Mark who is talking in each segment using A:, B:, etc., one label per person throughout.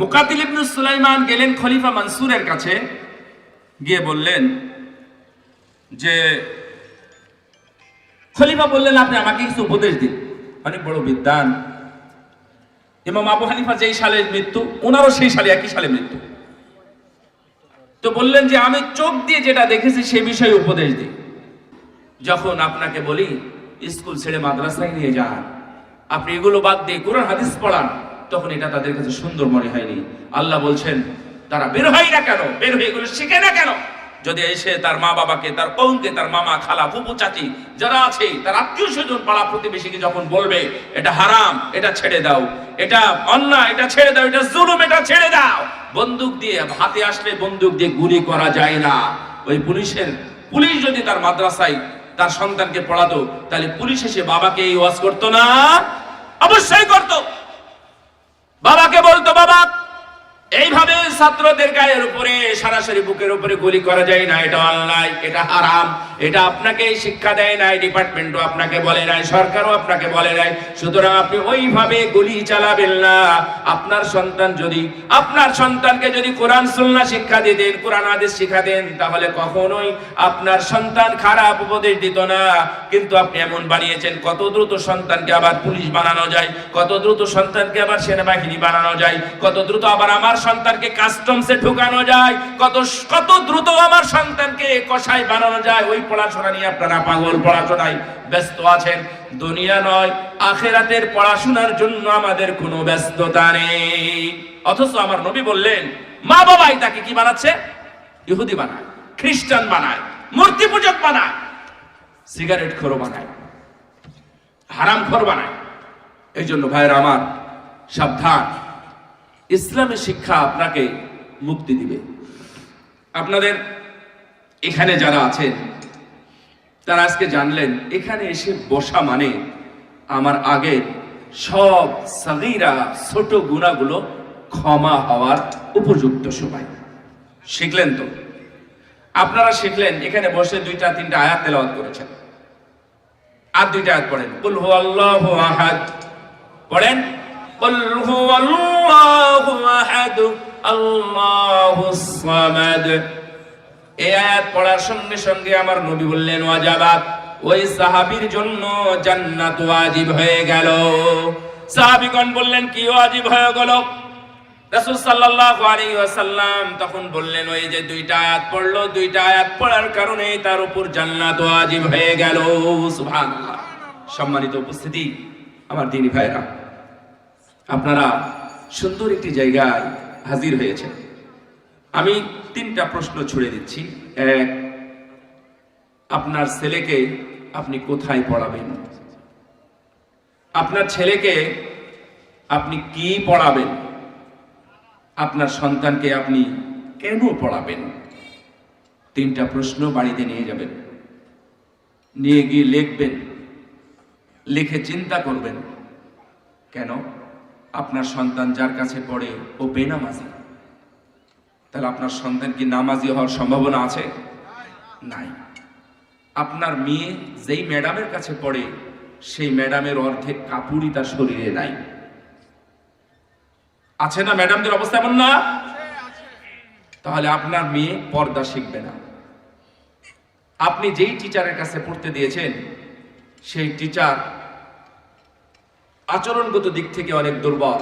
A: মুকাতিল ইবনু সুলাইমান গেলেন খলিফা মানসুরের কাছে, গিয়ে বললেন যে, খলিফা বললেন, আপনি আমাকে কিছু উপদেশ দিন। অনেক বড় বিদ্যান ইমাম আবু হানিফা যেই সালে মৃত্যু ওনারও সেই সালে একই সালে মৃত্যু। তো বললেন যে, আমি চোখ দিয়ে যেটা দেখেছি, সে বিষয়ে উপদেশ দিই যখন আপনাকে বলি, স্কুল ছেড়ে মাদ্রাসায় নিয়ে যান। আপনি এগুলো বাদ দিয়ে কোরআন, হাদিস পড়ান। তখন এটা তাদের কাছে সুন্দর মনে হয়নি। আল্লাহ বলছেন, তারা বের হয় না কেন? বের হয়ে এগুলো শিখে না কেন? যদি এসে তার মা বাবাকে, তার কৌমকে তার মামা, খালা ফুপু চাচি যারা আছে, তার আত্মীয় স্বজন, পাড়া প্রতিবেশীকে যখন বলবে, এটা হারাম, এটা ছেড়ে দাও, এটা অন্যায়, এটা ছেড়ে দাও, এটা জুলুম, এটা ছেড়ে দাও। বন্দুক দিয়ে, হাতে আসলে বন্দুক দিয়ে গুলি করা যায় না। ওই পুলিশের, পুলিশ যদি তার মাদ্রাসায় তার সন্তানকে পড়াতো, তাহলে পুলিশ এসে বাবাকে এই ওয়াজ করতো না? অবশ্যই করতো। বাবাকে বলতো বাবা এইভাবে ছাত্রদের গায়ের উপরে, সরাসরি বুকের উপরে গুলি করা যায় না, এটা অন্যায়, এটা হারাম, এটা আপনাকে শিক্ষা দেয় নাই, ডিপার্টমেন্টও আপনাকে বলে নাই, সরকারও আপনাকে বলে নাই। সুতরাং আপনি ওইভাবে গুলি চালাবেন না। আপনার সন্তান যদি, আপনার সন্তানকে যদি কোরআন, সুন্নাহ শিক্ষা দিতেন, কোরআন আদেশ শিক্ষা দেন, তাহলে কখনোই আপনার সন্তান খারাপ উপদেশ দিত না। কিন্তু আপনি এমন বানিয়েছেন, কত দ্রুত সন্তানকে আবার পুলিশ বানানো যায়, কত দ্রুত সন্তানকে আবার সেনাবাহিনী বানানো যায়, কত দ্রুত আবার আমার সন্তানকে কাস্টমসে ঢুকানো যায়, কত কত দ্রুত আমার সন্তানকে কষাই বানানো যায়, ওই পড়াশোনা নিয়ে আপনারা পাগল, পড়াশোনায় ব্যস্ত আছেন। দুনিয়া নয়, আখেরাতের পড়াশোনার জন্য আমাদের কোনো ব্যস্ততা নেই। অথচ আমার নবী বললেন, মা বাবাই তাকে কি বানাচ্ছে? ইহুদি বানায়, খ্রিস্টান বানায়, মূর্তি পূজক বানায়, সিগারেট খোরো বানায় হারাম খোর বানায়। এই জন্য ভাইয়ের আমার সাবধান। ইসলামের শিক্ষা আপনাকে মুক্তি দিবে। আপনাদের এখানে যারা আছেন, তারা আজকে জানলেন, এখানে এসে বসা মানে আমার আগে সব সাগিরা ছোট গুণাগুলো ক্ষমা হওয়ার উপযুক্ত সময়। শিখলেন তো? আপনারা শিখলেন, এখানে বসে দুইটা, তিনটা আয়াত তেলাওয়াত করেছেন। আর দুইটা আয়াত পড়েন। কুল হুয়াল্লাহু আহাদ। পড়েন? কুল হুয়াল্লাহু আহাদ আল্লাহুস সামাদ এই আয়াত পড়ার সঙ্গে সঙ্গে আমার নবী বললেন, ওয়াজাবাত, ওই সাহাবীর জন্য জান্নাত ওয়াজিব হয়ে গেল। সাহাবীগণ বললেন, কি ওয়াজিব হয়ে গেল? রাসূল সাল্লাল্লাহু আলাইহি ওয়াসাল্লাম তখন বললেন, ওই যে দুইটা আয়াত পড়ল, দুইটা আয়াত পড়ার কারণে তার উপর জান্নাত ওয়াজিব হয়ে গেল। সুবহানাল্লাহ। সম্মানিত উপস্থিতি, আমার দিনী ভাইরা আপনারা সুন্দর একটি জায়গায় হাজির হয়েছেন। আমি তিনটা প্রশ্ন ছুড়ে দিচ্ছি। এক, আপনার ছেলেকে আপনি কোথায় পড়াবেন? আপনার ছেলেকে আপনি কি পড়াবেন? আপনার সন্তানকে আপনি কেন পড়াবেন? তিনটা প্রশ্ন বাড়িতে নিয়ে যাবেন। নিয়ে গিয়ে লিখবেন। লিখে চিন্তা করবেন। কেন? আপনার সন্তান যার কাছে পড়ে ও বেনামাজি। তাহলে আপনার সন্তান কি নামাজি হওয়ার সম্ভাবনা আছে? নাই। আপনার মেয়ে যেই ম্যাডামের কাছে পড়ে, সেই ম্যাডামের অর্ধেক কাপুরই তার শরীরে নাই। আছে না ম্যাডামদের অবস্থা এমন না? তাহলে আপনার মেয়ে পর্দা শিখবে না। আপনি যেই টিচারের কাছে পড়তে দিয়েছেন, সেই টিচার আচরণগত দিক থেকে অনেক দুর্বল।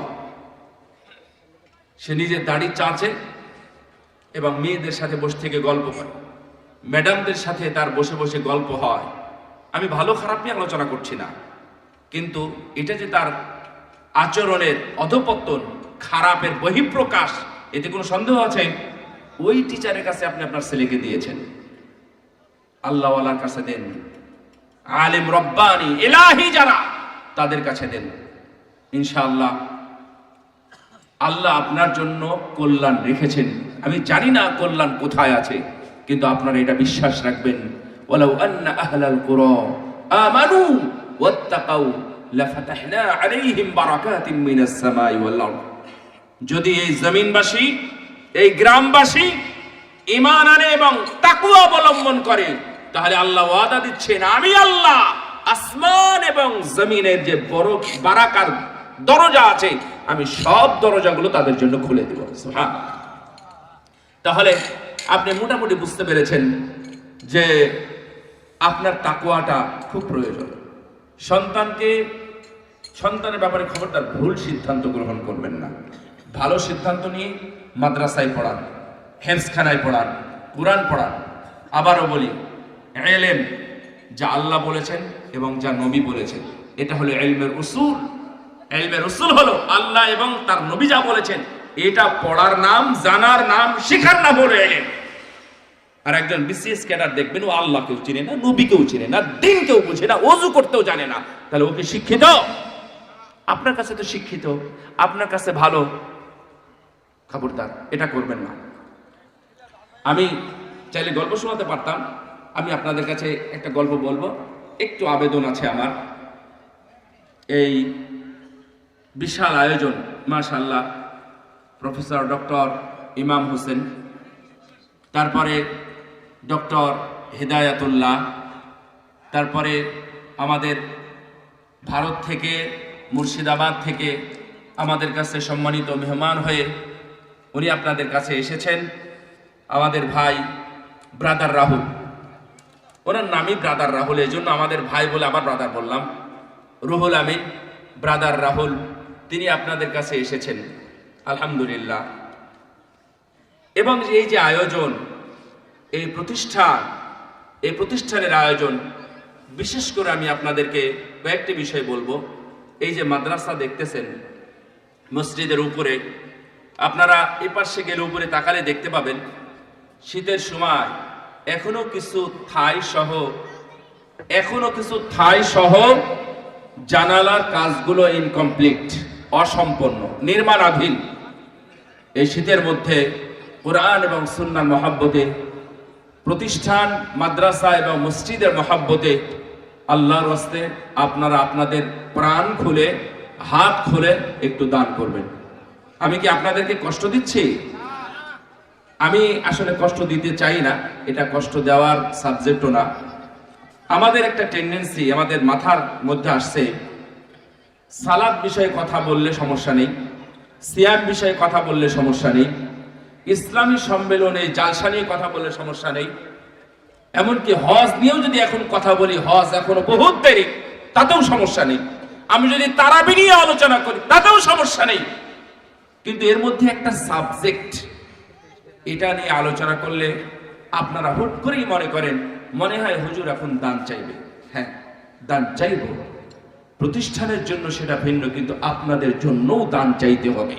A: সে নিজের দাড়ি চাঁচে এবং মেয়েদের সাথে বসে থেকে গল্প করে। ম্যাডামদের সাথে তার বসে বসে গল্প হয়। আমি ভালো খারাপ নিয়ে আলোচনা করছি না। কিন্তু এটা যে তার আচরণের অধপতন, খারাপের বহিঃপ্রকাশ, এতে কোনো সন্দেহ আছে? ওই টিচারের কাছে আপনি আপনার ছেলেকে দিয়েছেন। আল্লাহওয়ালার কাছে দেন আলিম রব্বানি এলাহি যারা। তাদের কাছে দেন। ইনশাআল্লাহ, আল্লাহ আপনার জন্য কল্যাণ রেখেছেন। আমি জানি না কল্যাণ কোথায় আছে, কিন্তু আপনারা এটা বিশ্বাস রাখবেন। যদি এই জমিনবাসী, এই গ্রামবাসী ইমান আনে এবং তাকওয়া অবলম্বন করে, তাহলে আল্লাহ ওয়াদা দিচ্ছেন, আমি আল্লাহ। আসমান এবং জমিনের যে বড় বারাকার দরজা আছে, আমি সব দরজাগুলো তাদের জন্য খুলে দিব। হ্যাঁ তাহলে আপনি মোটামুটি বুঝতে পেরেছেন যে আপনার তাকুয়াটা খুব প্রয়োজন। সন্তানকে, সন্তানের ব্যাপারে খবরদার ভুল সিদ্ধান্ত গ্রহণ করবেন না। ভালো সিদ্ধান্ত নিয়ে মাদ্রাসায় পড়ান হেফসখানায় পড়ান, কোরআন পড়ান। আবারও বলি, এলেম যা আল্লাহ বলেছেন এবং যা নবী বলেছেন। এটা হলো এলমের উসুল। এলমের উসুল হলো আল্লাহ এবং তার নবী যা বলেছেন। এটা পড়ার নাম, জানার নাম, শেখার নাম হলো আর একজন বিসিএস ক্যাডার দেখবেন, ও আল্লাহকেও চিনে না, নবীকেও চিনে না, দিনকেও বুঝে না, অজু করতেও জানে না। তাহলে ওকে শিক্ষিত? আপনার কাছে তো শিক্ষিত, আপনার কাছে ভালো। খবরদার, এটা করবেন না। আমি চাইলে গল্প শোনাতে পারতাম। আমি আপনাদের কাছে একটা গল্প বলব। একটু আবেদন আছে আমার। এই বিশাল আয়োজন মাশাল্লাহ প্রফেসর ডক্টর ইমাম হোসেন, তারপরে ডক্টর হেদায়াতুল্লাহ, তারপরে আমাদের ভারত থেকে, মুর্শিদাবাদ থেকে আমাদের কাছে সম্মানিত মেহমান হয়ে উনি আপনাদের কাছে এসেছেন। আমাদের ভাই ব্রাদার রাহুল। ওনার নামই ব্রাদার রাহুল, এই জন্য আমাদের ভাই বলে আবার ব্রাদার বললাম। রুহুল আমিন ব্রাদার রাহুল, তিনি আপনাদের কাছে এসেছেন। আলহামদুলিল্লাহ। এবং এই যে আয়োজন, এই প্রতিষ্ঠান এই প্রতিষ্ঠানের আয়োজন, বিশেষ করে আমি আপনাদেরকে কয়েকটি বিষয় বলব। এই যে মাদ্রাসা দেখতেছেন, মসজিদের উপরে, আপনারা এ পাশে গেলে উপরে তাকালে দেখতে পাবেন, শীতের সময় এখনও কিছু থাই সহ, এখনও কিছু থাই সহ জানালার কাজগুলো ইনকমপ্লিট অসম্পন্ন নির্মাণাধীন। এই শীতের মধ্যে কোরআন এবং সুন্নার মহাব্বতে, প্রতিষ্ঠান, মাদ্রাসা এবং মসজিদের মহাব্বতে আল্লাহর হস্তে আপনারা আপনাদের প্রাণ খুলে, হাত খুলে একটু দান করবেন। আমি কি আপনাদেরকে কষ্ট দিচ্ছি? আমি আসলে কষ্ট দিতে চাই না, এটা কষ্ট দেওয়ার সাবজেক্টও না। আমাদের একটা টেন্ডেন্সি আমাদের মাথার মধ্যে আসছে, সালাদ বিষয়ে কথা বললে সমস্যা নেই, সিয়াম বিষয়ে কথা বললে সমস্যা নেই, ইসলামী সম্মেলনে জালসা নিয়ে কথা বললে সমস্যা নেই, এমনকি হজ নিয়েও যদি এখন কথা বলি, হজ এখনও বহুত দেরি, তাতেও সমস্যা নেই। আমি যদি তারাবি নিয়ে আলোচনা করি, তাতেও সমস্যা নেই। কিন্তু এর মধ্যে একটা সাবজেক্ট এটা নিয়ে আলোচনা করলে আপনারা হুট করেই মনে করেন, মনে হয় হুজুর এখন দান চাইবে। হ্যাঁ দান চাইব। প্রতিষ্ঠানের জন্য সেটা ভিন্ন, কিন্তু আপনাদের জন্যও দান চাইতে হবে।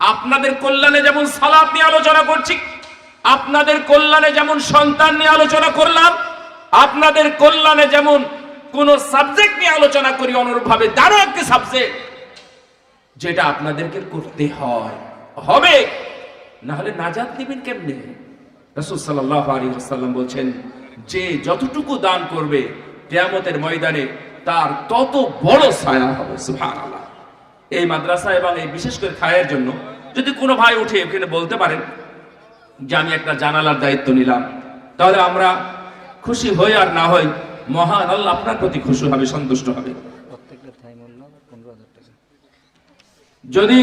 A: আপনাদের কল্যাণে যেমন সালাদ নিয়ে আলোচনা করছি, আপনাদের কল্যাণে যেমন সন্তান নিয়ে আলোচনা করলাম, আপনাদের কল্যাণে যেমন কোন সাবজেক্ট নিয়ে আলোচনা করি, অনুরূপভাবে তারও একটি সাবজেক্ট যেটা আপনাদেরকে করতে হয়। হবে। না হলে নাজাত দিবেন কেমনে? রসুল সাল্লাহ আলী আসাল্লাম বলছেন যে যতটুকু দান করবে কেয়ামতের ময়দানে তার তত বড় ছায়া হবে সুবহানাল্লাহ। এই মাদ্রাসা এবং এই বিশেষ করে খায়ের জন্য যদি কোনো ভাই উঠে এখানে বলতে পারেন যে আমি একটা জানালার দায়িত্ব নিলাম তাহলে আমরা খুশি হই আর না হই মহান আল্লাহ আপনার প্রতি খুশি হবে সন্তুষ্ট হবে। যদি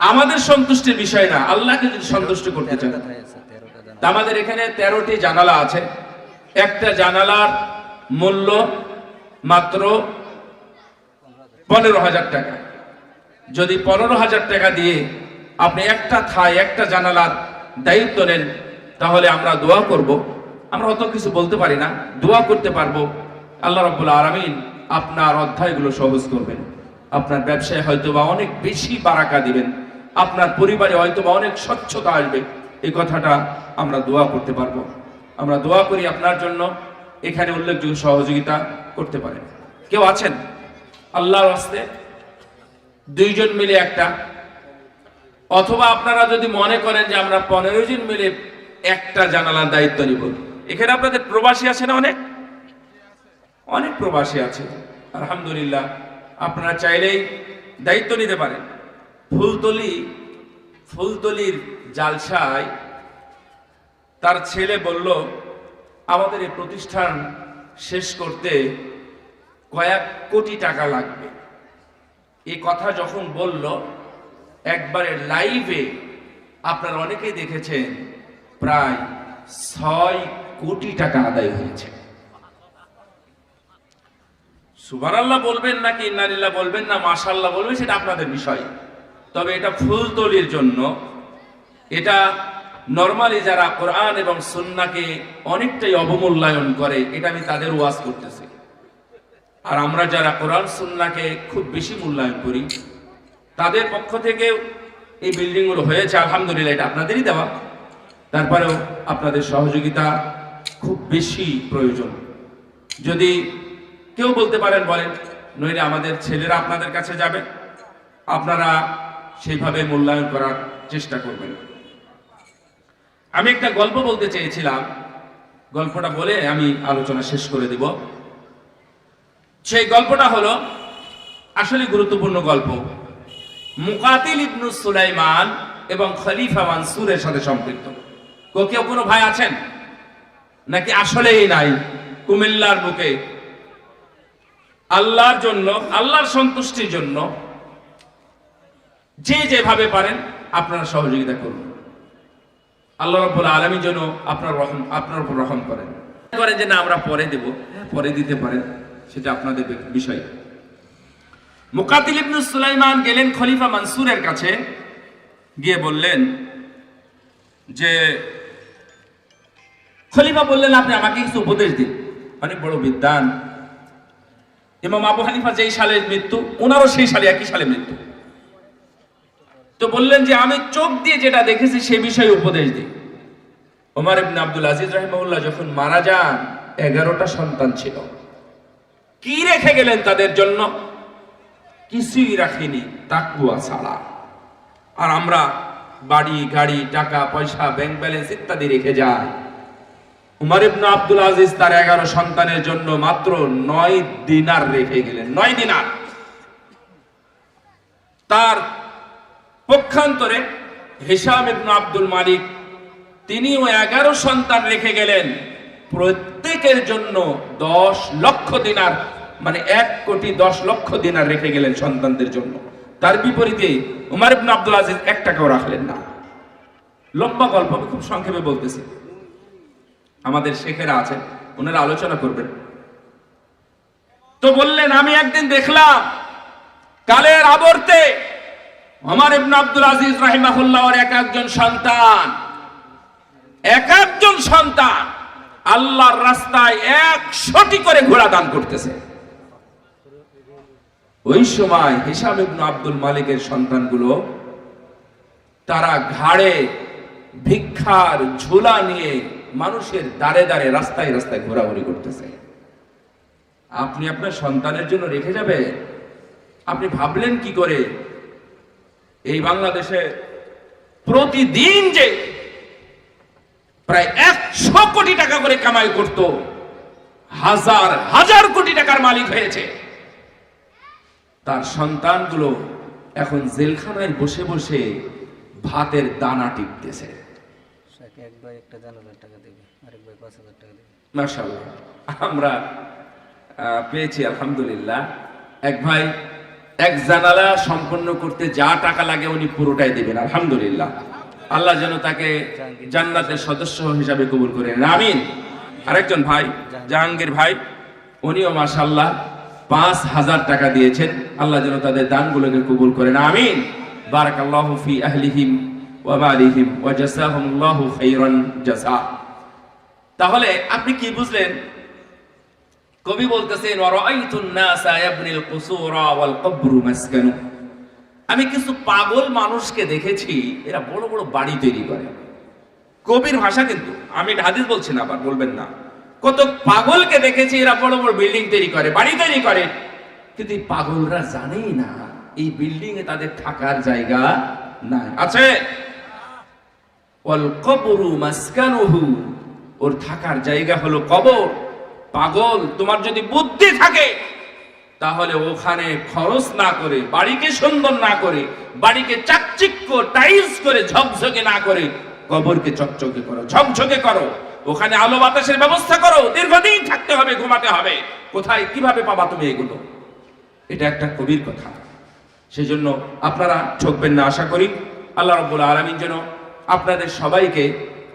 A: আমাদের সন্তুষ্টির বিষয় না আল্লাহকে যদি সন্তুষ্ট করতে চান। আমাদের এখানে তেরোটি জানালা আছে। একটা জানালার মূল্য মাত্র পনেরো হাজার টাকা। যদি পনেরো হাজার টাকা দিয়ে আপনি একটা থাই একটা জানালার দায়িত্ব নেন তাহলে আমরা দোয়া করব। আমরা অত কিছু বলতে পারি না দোয়া করতে পারব। আল্লাহ রাব্বুল আলামিন আপনার অধ্যায়গুলো সহজ করবেন। আপনার ব্যবসায় হয়তো বা অনেক বেশি বারাকা দিবেন। আপনার পরিবারে হয়তো বা অনেক স্বচ্ছতা আসবে। এই কথাটা আমরা দোয়া করতে পারব। আমরা দোয়া করি আপনার জন্য। এখানে উল্লেখযোগ্য সহযোগিতা করতে পারেন। কেউ আছেন? আল্লাহর হস্তে দুইজন মিলে একটা। অথবা আপনারা যদি মনে করেন যে আমরা পনেরো জন মিলে একটা জানালার দায়িত্ব নিব। এখানে আপনাদের প্রবাসী আছে না অনেক? অনেক প্রবাসী আছে। আলহামদুলিল্লাহ, আপনারা চাইলেই দায়িত্ব নিতে পারেন। ফুলতলি, ফুলতলির জালসায় তার ছেলে বলল, আমাদের এই প্রতিষ্ঠান শেষ করতে কয়েক কোটি টাকা লাগবে। এই কথা যখন বলল, একবারে লাইভে আপনারা অনেকেই দেখেছেন, প্রায় ছয় কোটি টাকা আদায় হয়েছে। সুবারাল্লাহ বলবেন নাকি ইন্নালিল্লাহ বলবেন না মাশাল্লাহ বলবেন, সেটা আপনাদের বিষয়। তবে এটা ফুলতলির জন্য। এটা নর্মালি যারা কোরআন এবং সুন্নাকে অনেকটাই অবমূল্যায়ন করে, এটা আমি তাদের ওয়াজ করতেছি। আর আমরা যারা কোরআন, সুন্নাকে খুব বেশি মূল্যায়ন করি, তাদের পক্ষ থেকে এই বিল্ডিংগুলো হয়েছে, আলহামদুলিল্লাহ এটা আপনাদেরই দেওয়া। তারপরেও আপনাদের সহযোগিতা খুব বেশি প্রয়োজন। যদি কেউ বলতে পারেন, বলেন, নইলে আমাদের ছেলেরা আপনাদের কাছে যাবে। আপনারা সেইভাবে মূল্যায়ন করার চেষ্টা করবেন। আমি একটা গল্প বলতে চেয়েছিলাম। গল্পটা বলে আমি আলোচনা শেষ করে দিব। সেই গল্পটা হলো আসলে গুরুত্বপূর্ণ গল্প। মুকাতিল ইবনু সুলাইমান এবং খলিফা মানসুরের সাথে সম্পৃক্ত। কেউ, কোনো ভাই আছেন? নাকি আসলেই নাই? কুমিল্লার বুকে। আল্লাহর জন্য, আল্লাহর সন্তুষ্টির জন্য যে যেভাবে পারেন, আপনারা সহযোগিতা করুন। আল্লাহ রব্বুল আলমী যেন আপনার রহম, আপনার উপর রহম করেন। করেন যে, না, আমরা পরে দেব, পরে দিতে পারেন। সেটা আপনাদের বিষয়। মুকাতিল ইবনু সুলাইমান গেলেন খলিফা মানসুরের কাছে, গিয়ে বললেন যে, খলিফা বললেন, আপনি আমাকে কিছু উপদেশ দিন। অনেক বড় বিদ্যান ইমাম আবু হানিফা যেই সালে মৃত্যু, ওনারও সেই সালে একই সালে মৃত্যু। তো বললেন যে আমি চোখ দিয়ে যেটা দেখেছি সে বিষয়ে উপদেশ দিই। ওমর ইবনে আব্দুল আজিজ রহিমাউল্লাহ যখন মারা যান, এগারোটা সন্তান ছিল। কি রেখে গেলেন তাদের জন্য? কিছুই রাখিনি তাকুয়া ছাড়া। আর আমরা বাড়ি, গাড়ি, টাকা, পয়সা ব্যাংক ব্যালেন্স ইত্যাদি রেখে যাই। উমর ইবনে আব্দুল আজিজ তার এগারো সন্তানের জন্য মাত্র নয় দিনার রেখে গেলেন। নয় দিনার। তার পক্ষান্তরে হিসাম আব্দুল মালিক তিনিও এগারো সন্তান রেখে গেলেন। প্রত্যেকের জন্য দশ লক্ষ দিনার মানে এক কোটি দশ লক্ষ দিনার রেখে গেলেন সন্তানদের জন্য। তার বিপরীতে উমার ইবনে আব্দুল আজিজ এক টাকাও রাখলেন না। লম্বা গল্প, আমি খুব সংক্ষেপে বলতেছি। আমাদের শেখেরা আছেন, ওনারা আলোচনা করবেন। তো বললেন, আমি একদিন দেখলাম কালের আবর্তে আমার ইবনে আব্দুল আজিজ রাহিমাহুল্লাহর এক একজন সন্তান। এক একজন সন্তান আল্লাহর রাস্তায় একশোটি করে ঘোড়া দান করতেছে। ওই সময় হিসাব ইবনে আব্দুল মালিকের সন্তানগুলো তারা ঘাড়ে ভিক্ষার ঝোলা নিয়ে মানুষের দাঁড়ে দাঁড়ে রাস্তায় রাস্তায় ঘোরাঘুরি করতেছে। আপনি আপনার সন্তানের জন্য রেখে যাবে আপনি ভাবলেন কি করে? এই বাংলাদেশে প্রতিদিন যে প্রায় একশো কোটি টাকা করে কামাই করত হাজার হাজার কোটি টাকার মালিক হয়েছে। তার সন্তানগুলো এখন জেলখানায় বসে বসে ভাতের দানা টিপতেছে।
B: সাকে এক ভাই একটা টাকা দেবে আরেক ভাই পাঁচ হাজার টাকা দেবে।
A: আমরা পেয়েছি আলহামদুলিল্লাহ। এক ভাই এক জানালা সম্পন্ন করতে যা টাকা লাগে উনি পুরোটাই দেবেন, আলহামদুলিল্লাহ। আল্লাহ যেন তাকে জান্নাতের সদস্য হিসাবে কবুল করেন, আমিন। আরেকজন ভাই, জাহাঙ্গীর ভাই, উনিও মাশাল্লাহ পাঁচ হাজার টাকা দিয়েছেন, আল্লাহ যেন তাদের দানগুলোকে কবুল করেন, আমিন। ফি তাহলে আপনি কি বুঝলেন কবি বলতেছেন আমি কিছু পাগল মানুষকে দেখেছি, এরা বড় বড় বাড়ি তৈরি করে। কবির ভাষা কিন্তু, আমি হাদিস বলছি না, আবার বলবেন না। কত পাগলকে দেখেছি, এরা বড় বড় বিল্ডিং তৈরি করে, বাড়ি তৈরি করে। কিন্তু পাগলরা জানেই না, এই বিল্ডিং এ তাদের থাকার জায়গা নাই। আছে? ওর থাকার জায়গা হলো কবর। পাগল, তোমার যদি বুদ্ধি থাকে, তাহলে ওখানে খরচ না করে, বাড়িকে সুন্দর না করে, বাড়িকে চাকচিক্য, টাইলস করে ঝকঝকে না করে, কবরকে চকচকে করো, ঝকঝকে করো। ওখানে আলো বাতাসের ব্যবস্থা করো, দীর্ঘদিন থাকতে হবে, ঘুমাতে হবে। কোথায়, কীভাবে পাবা তুমি এগুলো? এটা একটা কবির কথা। সেই জন্য আপনারা ঠকবেন না, আশা করি। আল্লাহ রব্বুল আলমিন যেন আপনাদের সবাইকে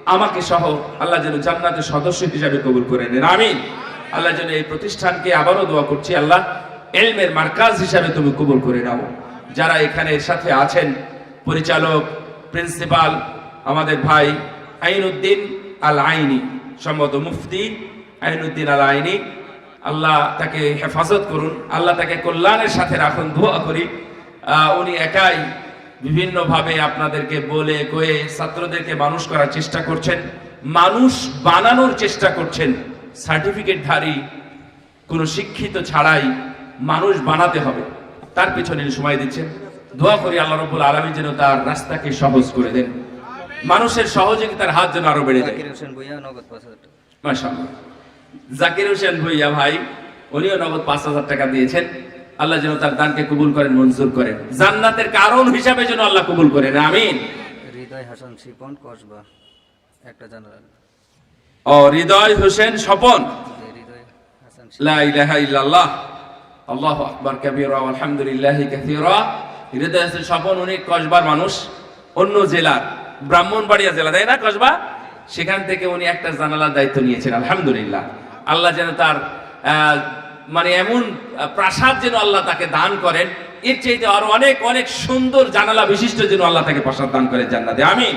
A: আমাকে সহ আল্লাহ যেন জান্নাতের সদস্য হিসাবে কবুল করে নেন। আমিন। আল্লাহ যেন এই প্রতিষ্ঠানকে আবারও দোয়া করছি, আল্লাহ এলমের মার্কাজ হিসাবে তুমি কবুল করে নাও। যারা এখানে সাথে আছেন, পরিচালক, প্রিন্সিপাল, আমাদের ভাই আইনুদ্দিন আল আইনি সম্ভবত মুফতি আইনুদ্দিন আল আইনি আল্লাহ তাকে হেফাজত করুন, আল্লাহ তাকে কল্যাণের সাথে রাখুন, দোয়া করি। উনি একাই বিভিন্নভাবে আপনাদেরকে বলে কয়ে ছাত্রদেরকে মানুষ করার চেষ্টা করছেন, মানুষ বানানোর চেষ্টা করছেন। সার্টিফিকেটধারী কোনো শিক্ষিত ছাড়াই মানুষ বানাতে হবে। তার পিছনে সময় দিচ্ছেন। দোয়া করি আল্লাহ রব্বুল আলমী যেন তার রাস্তাকে সহজ করে দেন। মানুষের সহযোগিতার হাত যেন আরও বেড়ে যায়।
B: জাকির হোসেন ভুইয়া
A: ভাই উনিও নগদ পাঁচ হাজার টাকা দিয়েছেন। আল্লাহ যেন তার দানকে কবুল করেন মঞ্জুর করেন। জান্নাতের কারণ হিসাবে যেন আল্লাহ কবুল করেন। আমিন।
B: হৃদয় হাসান শিপন কসবা একটা জানালা
A: ও হৃদয় হোসেন স্বপন।
B: যে হৃদয় হাসান
A: লা ইলাহা ইল্লাল্লাহ। আল্লাহু আকবার কাবীরা আলহামদুলিল্লাহি হৃদয় হোসেন স্বপন, উনি কসবার মানুষ। অন্য জেলার, ব্রাহ্মণবাড়িয়া জেলা, তাই না কসবা? সেখান থেকে উনি একটা জানালার দায়িত্ব নিয়েছেন, আলহামদুলিল্লাহ। আল্লাহ যেন তার মানে এমন প্রাসাদ যেন আল্লাহ তাকে দান করেন। এর চাইতে আরও অনেক অনেক সুন্দর জানালা বিশিষ্ট যেন আল্লাহ তাকে প্রাসাদ দান করে জান্নাতে। আমি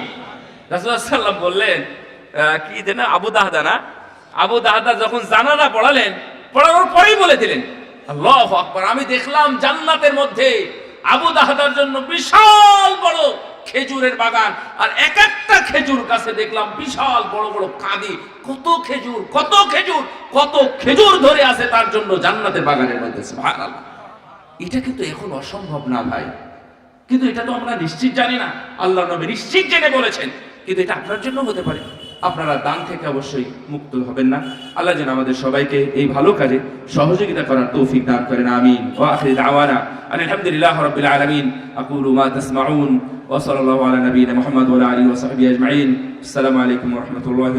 A: রাসূলুল্লাহ সাল্লাম বললেন কি যেন, আবু দাহদা না? আবু দাহদা যখন জানালা পড়ালেন, পড়ানোর পরেই বলে দিলেন, আল্লাহ আকবার, আমি দেখলাম জান্নাতের মধ্যে আবু দাহদার জন্য বিশাল বড় খেজুরের বাগান, আর এক একটা খেজুর কাছে দেখলাম বিশাল বড় বড় কাঁদি। কত খেজুর কত খেজুর কত খেজুর ধরে আছে তার জন্য জান্নাতের বাগানের মধ্যে এটা কিন্তু এখন অসম্ভব না ভাই। কিন্তু এটা তো আমরা নিশ্চিত জানি না। আল্লাহ নবী নিশ্চিত জেনে বলেছেন। কিন্তু এটা আপনার জন্য হতে পারে। আপনারা দান থেকে অবশ্যই মুক্ত হবেন না। আল্লাহ যেন আমাদের সবাইকে এই ভালো কাজে সহযোগিতা করার তৌফিক দান করেন, আমিন। ও আখির দাওয়ানা আলহামদুলিল্লাহ রবিল আলমিন। আকুলু মা তসমাউন। ওসল আল্লাহ আলা মোহাম্মদ আলী ওসহাবি আজমাইন। আসসালামু আলাইকুম রহমতুল্লাহ